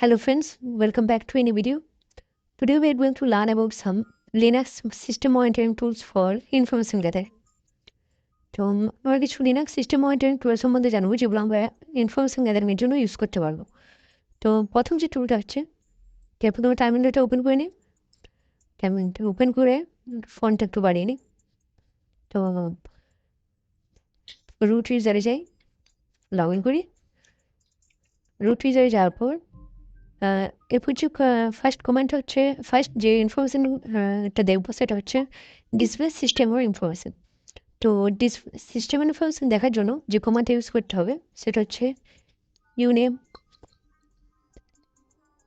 Hello friends, welcome back to any video. Today we are going to learn about some Linux system monitoring tools for information gather. তো আমরা কিছু Linux system monitoring টুল সম্বন্ধে জানব যেগুলো আমরা information গ্যাদারিংয়ের জন্য use করতে পারব তো প্রথম যে টুলটা হচ্ছে তারপর তোমার টার্মিনালটা ওপেন করে নিই টার্মিনালটা ওপেন করে ফোনটা একটু বাড়িয়ে নিই তো রুট ইউজারে যাই লগ ইন করি রুট ইউজারে যাওয়ার পর এরপর যে ফার্স্ট কমেন্ট হচ্ছে ফার্স্ট যে ইনফরমেশনটা দেখব সেটা হচ্ছে ডিসপ্লে সিস্টেমের ইনফরমেশন তো ডিস সিস্টেম ইনফরমেশন দেখার জন্য যে কমান্ডটা ইউজ করতে হবে, সেটা হচ্ছে ইউনেম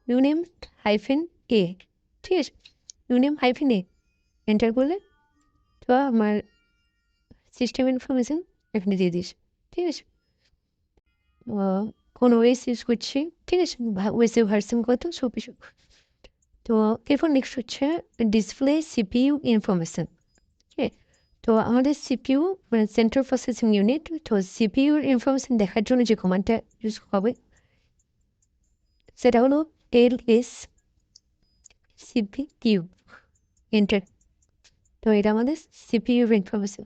ইউনেম হাইফেন এ ঠিক আছে? ইউনেম হাইফেন এ এন্টার করলে তো আমার সিস্টেম ইনফরমেশন এখানে দিয়ে দিস, ঠিক আছে? কোন ওয়েস ইউজ করছি ঠিক আছে ওয়েসের ভার্সন কত কিছু তো এরপর নেক্সট হচ্ছে ডিসপ্লে সিপিইউ ইনফরমেশন ঠিক তো আমাদের সিপিইউ মানে সেন্ট্রাল প্রসেসিং ইউনিট তো সিপিইউর ইনফরমেশন দেখার জন্য যে কমান্ডটা ইউজ হবে, সেটা হলো এল এস সিপিইউ এন্টার তো এটা আমাদের সিপিইউর ইনফরমেশন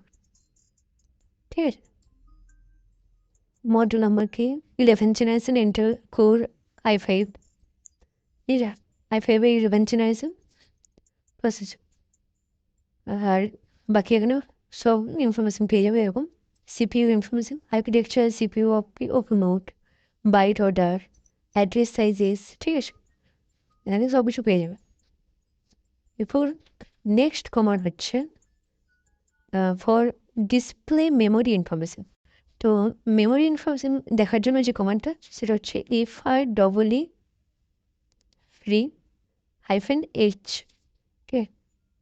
ঠিক আছে? নাম্বার কি eleven generation Intel core I five এটা আই ফাইভে ইলেভেন জেনারেশন প্রসেসর আর বাকি এখানে সব ইনফরমেশন পেয়ে যাবে এরকম CPU information architecture CPU op open note byte order address sizes ঠিক আছে এখানে সব কিছু পেয়ে যাবে এরপর নেক্সট কমান্ড হচ্ছে ফর ডিসপ্লে মেমোরি ইনফরমেশন তো মেমোরি ইনফরমেশন দেখার জন্য যে কমান্ডটা সেটা হচ্ছে F R double E free hyphen H আছে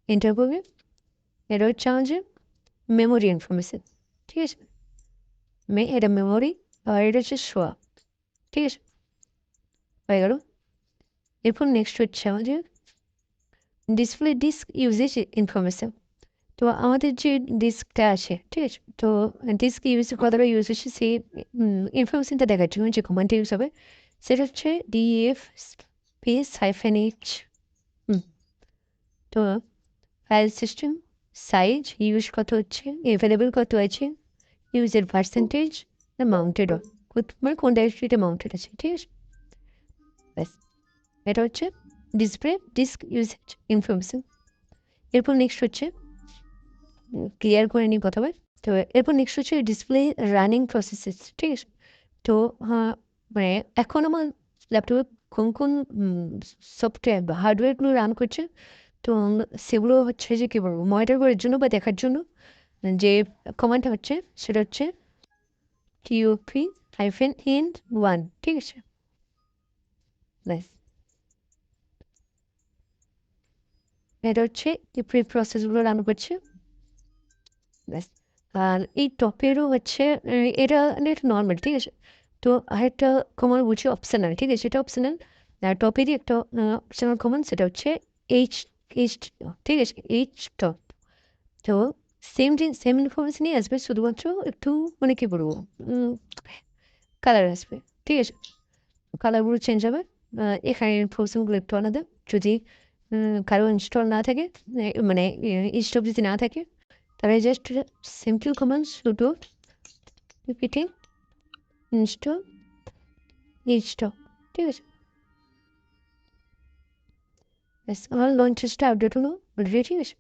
এন্টার করবে। এটা হচ্ছে আমাদের মেমোরি ইনফরমেশন ঠিক আছে? মে, এটা মেমোরি আর এটা হচ্ছে সোয়া ঠিক আছে? হয়ে গেল। এরপর নেক্সট হচ্ছে আমাদের ডিসপ্লে ডিস্ক ইউজেজ ইনফরমেশন তো আমাদের যে ডিস্কটা আছে, ঠিক আছে? তো ডিস্ক ইউজ কতটা ইউজ হচ্ছে সেই ইনফরমেশনটা জন্য যে কমান্ডটা ইউজ হবে, সেটা হচ্ছে ডিএফ স্পেস হাইফেন এইচ তো ফাইল সিস্টেম সাইজ ইউজ কত হচ্ছে অ্যাভেলেবেল কত আছে ইউজের পার্সেন্টেজ না মাউন্টেড মানে কোন ডাইরেক্টরিতে মাউন্টেড আছে, ঠিক আছে? ব্যাস, এটা হচ্ছে ডিসপ্লে ডিস্ক ইউজেজ ইনফরমেশন এরপর নেক্সট হচ্ছে ক্লিয়ার করে নিই প্রথমে। তো এরপর নেক্সট হচ্ছে ডিসপ্লে রানিং প্রসেসেস ঠিক আছে? তো হ্যাঁ মানে এখন আমার ল্যাপটপে কোন কোন সফটওয়্যার বা হার্ডওয়্যারগুলো রান করছে, তো সেগুলো হচ্ছে যে কী বলব মনিটর করার জন্য বা দেখার জন্য, যে কমান্ডটা হচ্ছে, সেটা হচ্ছে টিওপি হাইফেন ইন ওয়ান ঠিক আছে? এটা হচ্ছে এই প্রি প্রসেসগুলো রান করছে। ব্যাস আর এই টপেরও হচ্ছে এটা এটা নর্মাল ঠিক আছে? তো আরেকটা কমন বলছি অপশানাল ঠিক আছে? এটা অপশনাল আর টপেরই একটা অপশনাল কমন সেটা হচ্ছে এইচ এইচ ঠিক আছে? এইচ টপ তো সেম সেম ইনফরমেশনই আসবে, শুধুমাত্র একটু মানে কী বলব কালার আসবে, ঠিক আছে? কালারগুলো চেঞ্জ হবে এখানে ইনফরমেশনগুলো একটু আলাদা, যদি কারও ইনস্টল না থাকে মানে ইনস্টপ যদি না থাকে তাহলে just simple command sudo repeating install install ঠিক আছে ব্যাস আমার লঞ্চেসটা আপডেট হলো অলরেডি ঠিক আছে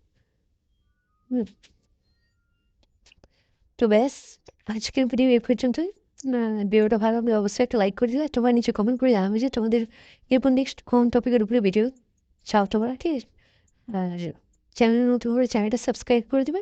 তো ব্যাস, আজকের ভিডিও এই পর্যন্তই। ভিডিওটা ভালো লাগলে অবশ্যই একটা লাইক করে দিলে, তোমার নিচে কমেন্ট করে জানাবে যে তোমাদের এরপর নেক্সট কোন টপিকের উপরে ভিডিও চাও তোমরা, ঠিক আছে? আর চ্যানেল নতুন করে চ্যানেলটা সাবস্ক্রাইব করে দেবে।